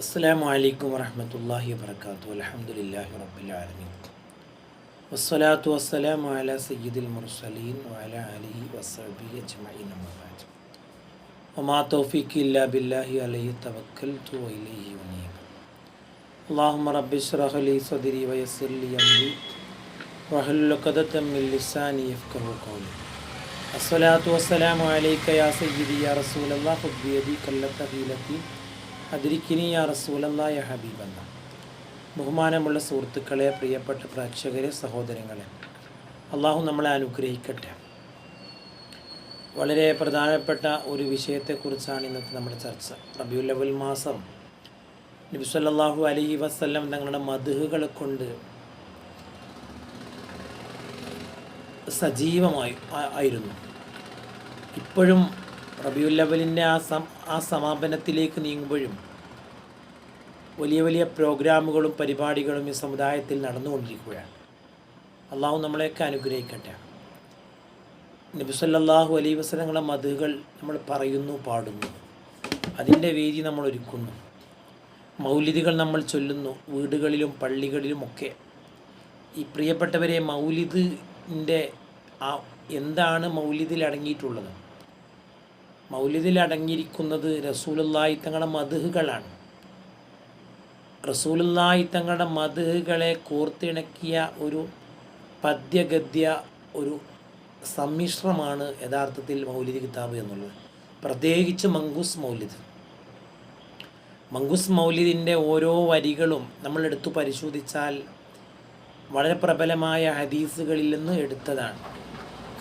അസ്സാം വലൈക്കും വരഹമത്തല്ലാഹി വാത്തു അലഹമുല്ലാഹി റബുലാലമീൻ വസ്സലാത്തു വസ്സലാം വാല സയ്യിദുൽ മുർസലീൻ വാല അലി വസബി അജ്മഈൻ അമ്മബാജ് ഒമാ തോഫിക്ക് ഇല്ലാ ബില്ലാഹി അലൈഹി തവക്കൽ തു ഇലൈഹി ഉനീബ് അള്ളാഹുമ റബ്ബിഷ്റഹ് ലി സദരി വയസ്സിർ ലി അംബി വഹല്ലു ഖദത്തം മിൻ ലിസാനി യഫ്ഖഹു ഖൗലി അസ്സലാത്തു വസ്സലാമു അലൈക യാ സയ്യിദി യാ റസൂലല്ലാഹ് ഹുബ്ബി യദി കല്ലത്ത ഹീലത്തി അതിരിക്കിനി യാ റസൂലല്ലായ ഹബീബെന്ന. ബഹുമാനമുള്ള സുഹൃത്തുക്കളെ പ്രിയപ്പെട്ട പ്രേക്ഷകരെ സഹോദരങ്ങളെ അള്ളാഹു നമ്മളെ അനുഗ്രഹിക്കട്ടെ. വളരെ പ്രധാനപ്പെട്ട ഒരു വിഷയത്തെക്കുറിച്ചാണ് ഇന്നത്തെ നമ്മുടെ ചർച്ച. റബിയുൽ അവൽ മാസം നബിസ്വല്ലാഹു അലഹി വസല്ലം തങ്ങളുടെ മധുഹുകളെ കൊണ്ട് സജീവമായി ആയിരുന്നു. ഇപ്പോഴും റബിയുൽ അവലിന്റെ ആ സം ആ സമാപനത്തിലേക്ക് നീങ്ങുമ്പോഴും വലിയ വലിയ പ്രോഗ്രാമുകളും പരിപാടികളും ഈ സമുദായത്തിൽ നടന്നുകൊണ്ടിരിക്കുകയാണ്. അള്ളാഹു നമ്മളെയൊക്കെ അനുഗ്രഹിക്കട്ടെ. നബി സല്ലല്ലാഹു അലൈഹി വസല്ലങ്ങളുടെ മതുകൾ നമ്മൾ പറയുന്നു പാടുന്നു. അതിന്റെ വേദി നമ്മൾ ഒരുക്കുന്നു. മൗലിദുകൾ നമ്മൾ ചൊല്ലുന്നു വീടുകളിലും പള്ളികളിലുമൊക്കെ ഈ പ്രിയപ്പെട്ടവരെ മൗലിദിന്റെ ആ എന്താണ് മൗലിദിൽ അടങ്ങിയിട്ടുള്ളത്? മൗലിദിൽ അടങ്ങിയിരിക്കുന്നത് റസൂലുള്ളാഹി തങ്ങളുടെ മധുഹുകളാണ് റസൂലുള്ളാഹി തങ്ങളുടെ മധുഹുകളെ കോർത്തിണക്കിയ ഒരു പദ്യഗദ്യ ഒരു സമ്മിശ്രമാണ് യഥാർത്ഥത്തിൽ മൗലിദ് കിതാബ് എന്നുള്ളത്. പ്രത്യേകിച്ച് മങ്കൂസ് മൗലിദ്. മങ്കൂസ് മൗലിദിന്റെ ഓരോ വരികളും നമ്മൾ എടുത്തു പരിശോധിച്ചാൽ വളരെ പ്രബലമായ ഹദീസുകളിൽ നിന്ന് എടുത്തതാണ്.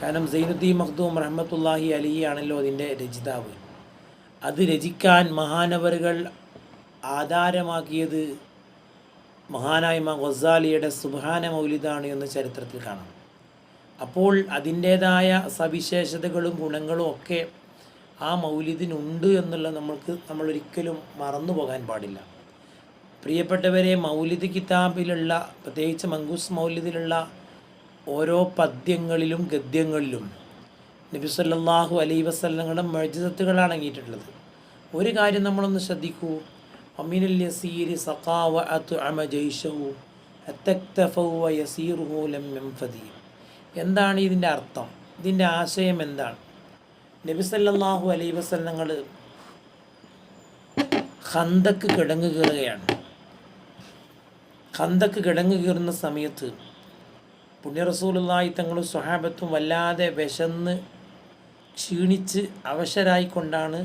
കാരണം സൈനുദ്ദീൻ മഖ്ദൂം റഹ്മത്തുല്ലാഹി അലി ആണല്ലോ അതിന്റെ രചിതാവ്. അത് രചിക്കാൻ മഹാനവറുകൾ ആധാരമാക്കിയത് മഹാനായ ഗൊസാലിയുടെ സുബാന മൗലിദാണ് എന്ന് ചരിത്രത്തിൽ കാണാം. അപ്പോൾ അതിന്റേതായ സവിശേഷതകളും ഗുണങ്ങളും ഒക്കെ ആ മൗലിദിനുണ്ട് എന്നുള്ള നമ്മൾക്ക് നമ്മളൊരിക്കലും മറന്നു പോകാൻ പാടില്ല. പ്രിയപ്പെട്ടവരെ മൗലിദ് കിതാബിലുള്ള പ്രത്യേകിച്ച് മങ്കൂസ് മൗലിദിലുള്ള ഓരോ പദ്യങ്ങളിലും ഗദ്യങ്ങളിലും നബി സല്ലല്ലാഹു അലൈഹി വസ്ലങ്ങളുടെ മജിദത്തുകളാണ് അടങ്ങിയിട്ടുള്ളത്. ഒരു കാര്യം നമ്മളൊന്ന് ശ്രദ്ധിക്കൂ. അമീനുൽ اليسير سقا وأطعم جيشه حتى അത്തക്തഫൗ ويسيره لم ലം എന്താണ് ഇതിന്റെ അർത്ഥം? ഇതിന്റെ ആശയം എന്താണ്? നബി സല്ലല്ലാഹു അലൈഹി വസല്ലങ്ങൾ ഖന്തക്ക് കിടങ്ങ് കീറുകയാണ്. ഖന്തക്ക് കിടങ്ങ് കീറുന്ന സമയത്ത് പുണ്യ റസൂലുള്ളാഹി തങ്ങളും സ്വഹാബത്തും വല്ലാതെ വിശന്ന് ക്ഷീണിച്ച് അവശരായിക്കൊണ്ടാണ്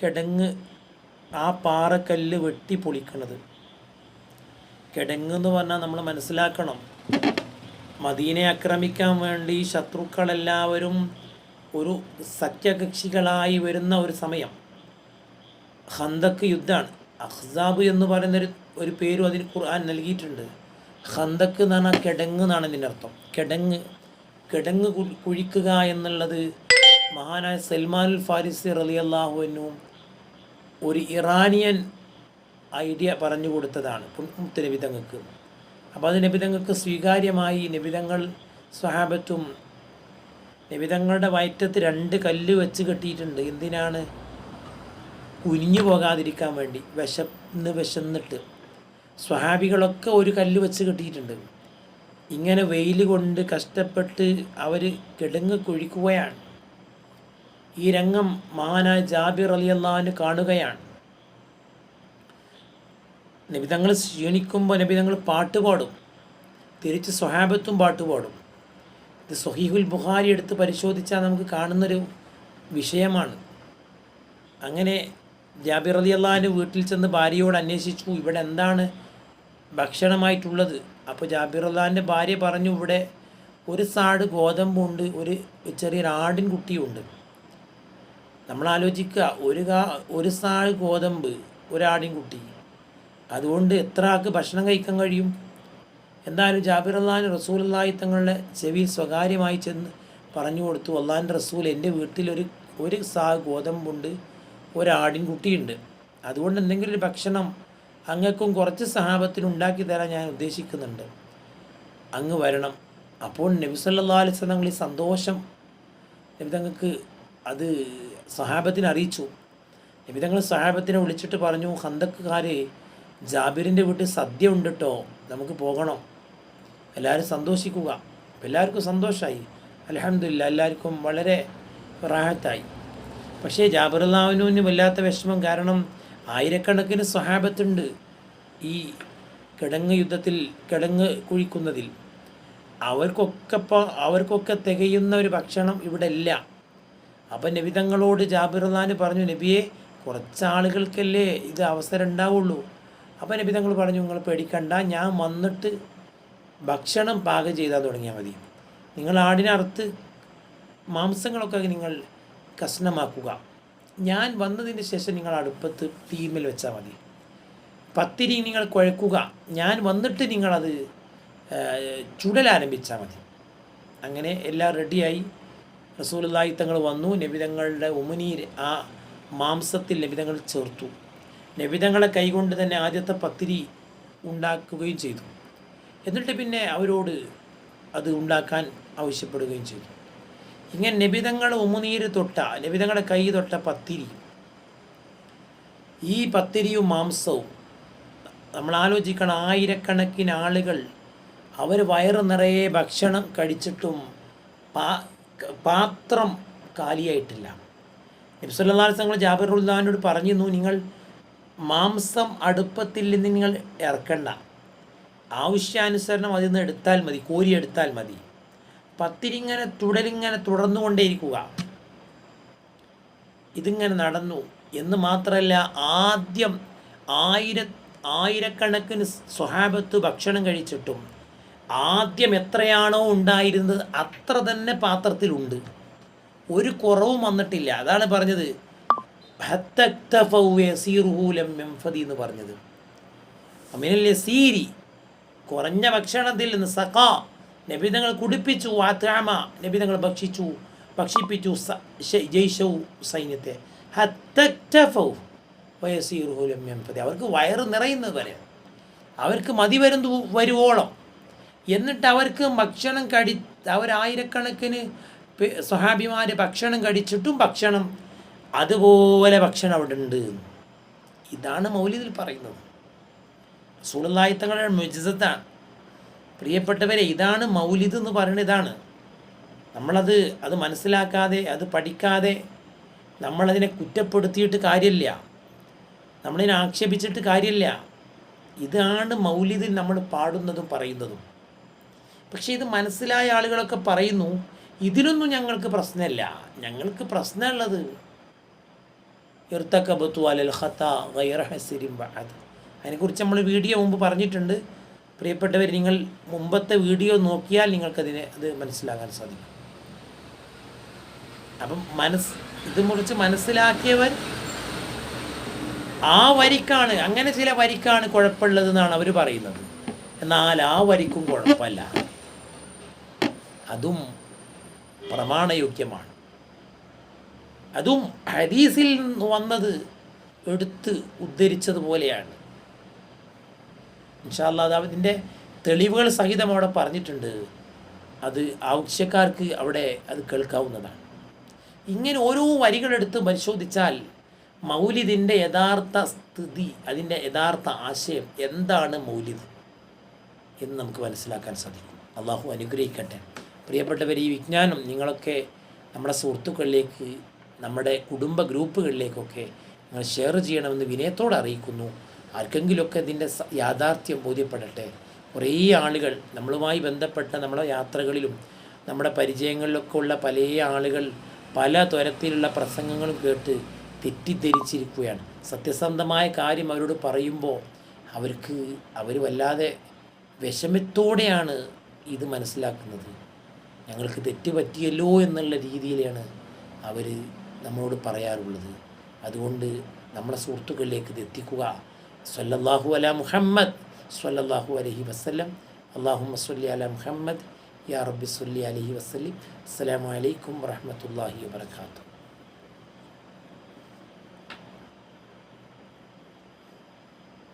കിടങ്ങ് ആ പാറക്കല്ല് വെട്ടി പൊളിക്കണത്. കിടങ്ങ് എന്ന് പറഞ്ഞാൽ നമ്മൾ മനസ്സിലാക്കണം. മദീനെ ആക്രമിക്കാൻ വേണ്ടി ശത്രുക്കളെല്ലാവരും ഒരു സഖ്യകക്ഷികളായി വരുന്ന ഒരു സമയം. ഹന്തക്ക് യുദ്ധമാണ്. അഹ്സാബ് എന്ന് പറയുന്നൊരു ഒരു പേരും അതിന് ഖുർആൻ നൽകിയിട്ടുണ്ട്. ഹന്തക്ക് എന്ന് പറഞ്ഞാൽ കിടങ്ങ് എന്നാണ് ഇതിന്റെ അർത്ഥം. കിടങ്ങ് കിടങ്ങ് കുഴിക്കുക എന്നുള്ളത് മഹാനായ സൽമാൻ ഫാരിസി റലിയല്ലാഹുവിനും ഒരു ഇറാനിയൻ ഐഡിയ പറഞ്ഞു കൊടുത്തതാണ്. മുത്ത് നബിതങ്ങൾക്ക്. അപ്പോൾ അത് നബിതങ്ങൾക്ക് സ്വീകാര്യമായി നബിതങ്ങൾ സ്വഹാബത്തും നബിതങ്ങളുടെ വയറ്റത്ത് രണ്ട് കല്ല് വെച്ച് കെട്ടിയിട്ടുണ്ട്. എന്തിനാണ്? കുനിഞ്ഞു പോകാതിരിക്കാൻ വേണ്ടി. വിശന്ന് വിശന്നിട്ട്. സ്വഹാബികളൊക്കെ ഒരു കല്ല് വെച്ച് കെട്ടിയിട്ടുണ്ട്. ഇങ്ങനെ വെയിൽ കൊണ്ട് കഷ്ടപ്പെട്ട് അവർ കിടങ്ങ് കുഴിക്കുകയാണ് ഈ രംഗം മഹാനായ ജാബിർ അലി അള്ളാഹുവിന് കാണുകയാണ്. നബിതങ്ങൾ ക്ഷീണിക്കുമ്പോൾ നബിതങ്ങൾ പാട്ട് പാടും. തിരിച്ച് സ്വഹാബത്തും പാട്ട് പാടും. ഇത് സൊഹീഹുൽ ബുഹാരി എടുത്ത് പരിശോധിച്ചാൽ നമുക്ക് കാണുന്നൊരു വിഷയമാണ്. അങ്ങനെ ജാബിർ അലി അള്ളാഹുവിന്റെ വീട്ടിൽ ചെന്ന് ഭാര്യയോട് അന്വേഷിച്ചു ഇവിടെ എന്താണ് ഭക്ഷണമായിട്ടുള്ളത്? അപ്പോൾ ജാബിർ അള്ളാഹിന്റെ ഭാര്യ പറഞ്ഞു ഇവിടെ ഒരു സാട് ഗോതമ്പുണ്ട് ഒരു ചെറിയൊരു ആടിൻ കുട്ടിയുണ്ട്. നമ്മൾ ആലോചിക്കുക ഒരു കാ ഒരു സാൾ ഗോതമ്പ് ഒരാടിൻ കുട്ടി അതുകൊണ്ട് എത്ര ആൾക്ക് ഭക്ഷണം കഴിക്കാൻ കഴിയും? എന്തായാലും ജാബിർ അള്ളഹാൻ റസൂൽ അള്ളാഹി തങ്ങളുടെ ചെവിയിൽ സ്വകാര്യമായി ചെന്ന് പറഞ്ഞു കൊടുത്തു അള്ളാഹിന്റെ റസൂൽ എന്റെ വീട്ടിൽ ഒരു ഒരു സാ ഗോതമ്പുണ്ട് ഒരാടിൻ കുട്ടിയുണ്ട്. അതുകൊണ്ട് എന്തെങ്കിലും ഒരു ഭക്ഷണം അങ്ങക്കും കുറച്ച് സഹാബത്തിന് ഉണ്ടാക്കി തരാൻ ഞാൻ ഉദ്ദേശിക്കുന്നുണ്ട്. അങ്ങ് വരണം. അപ്പോൾ നബി സല്ലല്ലാഹു അലൈഹി തങ്ങൾ ഈ സന്തോഷം നബി തങ്ങൾക്ക് അത് സഹാബത്തിനെ അറിയിച്ചു. നിബിതങ്ങൾ സഹാബത്തിനെ വിളിച്ചിട്ട് പറഞ്ഞു ഹന്തക്കാരെ ജാബിറിന്റെ വീട്ടിൽ സദ്യ ഉണ്ട് കേട്ടോ നമുക്ക് പോകണം. എല്ലാവരും സന്തോഷിക്കുക. എല്ലാവർക്കും സന്തോഷമായി അലഹമില്ല എല്ലാവർക്കും വളരെ റാഹത്തായി. പക്ഷേ ജാബിറുല്ലാവിനൂന് വല്ലാത്ത വിഷമം കാരണം ആയിരക്കണക്കിന് സ്വഹാബത്തുണ്ട് ഈ കിടങ്ങ് യുദ്ധത്തിൽ കിടങ്ങ് കുഴിക്കുന്നതിൽ. അവർക്കൊക്കെ അവർക്കൊക്കെ തികയുന്ന ഒരു ഭക്ഷണം ഇവിടെ ഇല്ല. അപ്പം നബിതങ്ങളോട് ജാബിറുല്ലാൻ പറഞ്ഞു നബിയെ കുറച്ചാളുകൾക്കല്ലേ ഇത് അവസരം ഉണ്ടാവുള്ളൂ അപ്പം നബിതങ്ങൾ പറഞ്ഞു നിങ്ങൾ പേടിക്കണ്ട ഞാൻ വന്നിട്ട് ഭക്ഷണം പാകം ചെയ്താൽ തുടങ്ങിയാൽ മതി. നിങ്ങൾ ആടിനറുത്ത് മാംസങ്ങളൊക്കെ നിങ്ങൾ കഷ്ണമാക്കുക. ഞാൻ വന്നതിന് ശേഷം നിങ്ങൾ അടുപ്പത്ത് തീമിൽ വെച്ചാൽ മതി. പത്തിരി നിങ്ങൾ കുഴക്കുക. ഞാൻ വന്നിട്ട് നിങ്ങളത് ചുടലാരംഭിച്ചാൽ മതി. അങ്ങനെ എല്ലാം റെഡിയായി റസൂലുള്ളാഹി തങ്ങൾ വന്നു നബിതങ്ങളുടെ ഉമനീർ ആ മാംസത്തിൽ നബിതങ്ങൾ ചേർത്തു. നബിതങ്ങളെ കൈകൊണ്ട് തന്നെ ആദ്യത്തെ പത്തിരി ഉണ്ടാക്കുകയും ചെയ്തു. എന്നിട്ട് പിന്നെ അവരോട് അത് ഉണ്ടാക്കാൻ ആവശ്യപ്പെടുകയും ചെയ്തു. ഇങ്ങനെ നബിതങ്ങൾ ഉമുനീര് തൊട്ട നബിതങ്ങളുടെ കൈ തൊട്ട പത്തിരി. ഈ പത്തിരിയും മാംസവും നമ്മൾ ആലോചിക്കണം ആയിരക്കണക്കിന് ആളുകൾ അവർ വയറ് നിറയെ ഭക്ഷണം കഴിച്ചിട്ടും പാ പാത്രം കാലിയായിട്ടില്ല. നബ്സല്ലാ തങ്ങൾ ജാബിറുല്ലാനോട് പറഞ്ഞിരുന്നു നിങ്ങൾ മാംസം അടുപ്പത്തിൽ നിന്ന് നിങ്ങൾ ഇറക്കണ്ട. ആവശ്യാനുസരണം അതിൽ നിന്ന് എടുത്താൽ മതി കോരി എടുത്താൽ മതി. പത്തിരിങ്ങനെ തുടലിങ്ങനെ തുടർന്നുകൊണ്ടേയിരിക്കുക. ഇതിങ്ങനെ നടന്നു എന്ന് മാത്രമല്ല ആദ്യം ആയിര ആയിരക്കണക്കിന് സ്വഹാബത്ത് ഭക്ഷണം കഴിച്ചിട്ടും ആദ്യം എത്രയാണോ ഉണ്ടായിരുന്നത് അത്ര തന്നെ പാത്രത്തിലുണ്ട്. ഒരു കുറവും വന്നിട്ടില്ല. അതാണ് പറഞ്ഞത്. എന്ന് പറഞ്ഞത്. സീരി കുറഞ്ഞ ഭക്ഷണത്തിൽ നിന്ന് സഖാ നബിതങ്ങൾ കുടിപ്പിച്ചു ആത്രാമ നബിതങ്ങൾ ഭക്ഷിച്ചു ഭക്ഷിപ്പിച്ചു ജയ്ഷവും സൈന്യത്തെ. അവർക്ക് വയറ് നിറയുന്നത് വരെ. അവർക്ക് മതി വരുന്നു വരുവോളം. എന്നിട്ട് അവർക്ക് ഭക്ഷണം കടി അവരായിരക്കണക്കിന് സ്വഹാബിമാർ ഭക്ഷണം കടിച്ചിട്ടും ഭക്ഷണം അതുപോലെ ഭക്ഷണം അവിടെ ഉണ്ട് ഇതാണ് മൗലിദിൽ പറയുന്നത്. സുളലായുത്തങ്ങളുടെ മുജിസത്താണ്. പ്രിയപ്പെട്ടവരെ ഇതാണ് മൗലിദ് എന്ന് പറയുന്നത് ഇതാണ്. നമ്മളത് അത് മനസ്സിലാക്കാതെ അത് പഠിക്കാതെ നമ്മളതിനെ കുറ്റപ്പെടുത്തിയിട്ട് കാര്യമില്ല. നമ്മളതിനെ ആക്ഷേപിച്ചിട്ട് കാര്യമില്ല. ഇതാണ് മൗലിദിൽ നമ്മൾ പാടുന്നതും പറയുന്നതും. പക്ഷേ ഇത് മനസ്സിലായ ആളുകളൊക്കെ പറയുന്നു ഇതിനൊന്നും ഞങ്ങൾക്ക് പ്രശ്നമില്ല. ഞങ്ങൾക്ക് പ്രശ്നമുള്ളത് ഇർത്തക്കബത്തു അലൽ ഖത്ത ഗൈറ ഹസിരിം ബഅദ്. അതിനെക്കുറിച്ച് നമ്മൾ വീഡിയോ മുമ്പ് പറഞ്ഞിട്ടുണ്ട്. പ്രിയപ്പെട്ടവർ നിങ്ങൾ മുമ്പത്തെ വീഡിയോ നോക്കിയാൽ നിങ്ങൾക്കതിനെ അത് മനസ്സിലാക്കാൻ സാധിക്കും. അപ്പം മനസ് ഇത് മുറിച്ച് മനസ്സിലാക്കിയവർ ആ വരിക്കാണ് അങ്ങനെ ചില വരിക്കാണ് കുഴപ്പമുള്ളത് എന്നാണ് അവർ പറയുന്നത്. എന്നാൽ ആ വരിക്കും കുഴപ്പമല്ല. അതും പ്രമാണയോഗ്യമാണ്. അതും ഹദീസിൽ വന്നത് എടുത്ത് ഉദ്ധരിച്ചതുപോലെയാണ് ഇൻഷാല്ല അത് അതിന്റെ തെളിവുകൾ സഹിതം അവിടെ പറഞ്ഞിട്ടുണ്ട്. അത് ആവശ്യക്കാർക്ക് അവിടെ അത് കേൾക്കാവുന്നതാണ്. ഇങ്ങനെ ഓരോ വരികളെടുത്ത് പരിശോധിച്ചാൽ മൗലിദിന്റെ യഥാർത്ഥ സ്ഥിതി അതിന്റെ യഥാർത്ഥ ആശയം എന്താണ് മൗലിദ് എന്ന് നമുക്ക് മനസ്സിലാക്കാൻ സാധിക്കും. അള്ളാഹു അനുഗ്രഹിക്കട്ടെ. പ്രിയപ്പെട്ടവർ ഈ വിജ്ഞാനം നിങ്ങളൊക്കെ നമ്മുടെ സുഹൃത്തുക്കളിലേക്ക് നമ്മുടെ കുടുംബ ഗ്രൂപ്പുകളിലേക്കൊക്കെ നിങ്ങൾ ഷെയർ ചെയ്യണമെന്ന് വിനയത്തോടെ അറിയിക്കുന്നു. ആർക്കെങ്കിലുമൊക്കെ ഇതിന്റെ യാഥാർത്ഥ്യം ബോധ്യപ്പെടട്ടെ. കുറേ ആളുകൾ നമ്മളുമായി ബന്ധപ്പെട്ട നമ്മുടെ യാത്രകളിലും നമ്മുടെ പരിചയങ്ങളിലൊക്കെ ഉള്ള പല ആളുകൾ പല തരത്തിലുള്ള പ്രസംഗങ്ങളും കേട്ട് തെറ്റിദ്ധരിച്ചിരിക്കുകയാണ്. സത്യസന്ധമായ കാര്യം അവരോട് പറയുമ്പോൾ അവർക്ക് അവർ വല്ലാതെ വിഷമത്തോടെയാണ് ഇത് മനസ്സിലാക്കുന്നത്. ഞങ്ങൾക്ക് തെറ്റ് പറ്റിയല്ലോ എന്നുള്ള രീതിയിലാണ് അവർ നമ്മളോട് പറയാറുള്ളത്. അതുകൊണ്ട് നമ്മുടെ സുഹൃത്തുക്കളിലേക്ക് ഇത് എത്തിക്കുക. സല്ലല്ലാഹു അല മുഹമ്മദ് സല്ലല്ലാഹു അലഹി വസ്ലം അള്ളാഹു സല്ലി അല മുഹമ്മദ് യാ റബ്ബി സല്ലി അലഹി വസ്ലിം അസ്സാം അലൈക്കും വറഹമത്തല്ലാഹി വാത്തു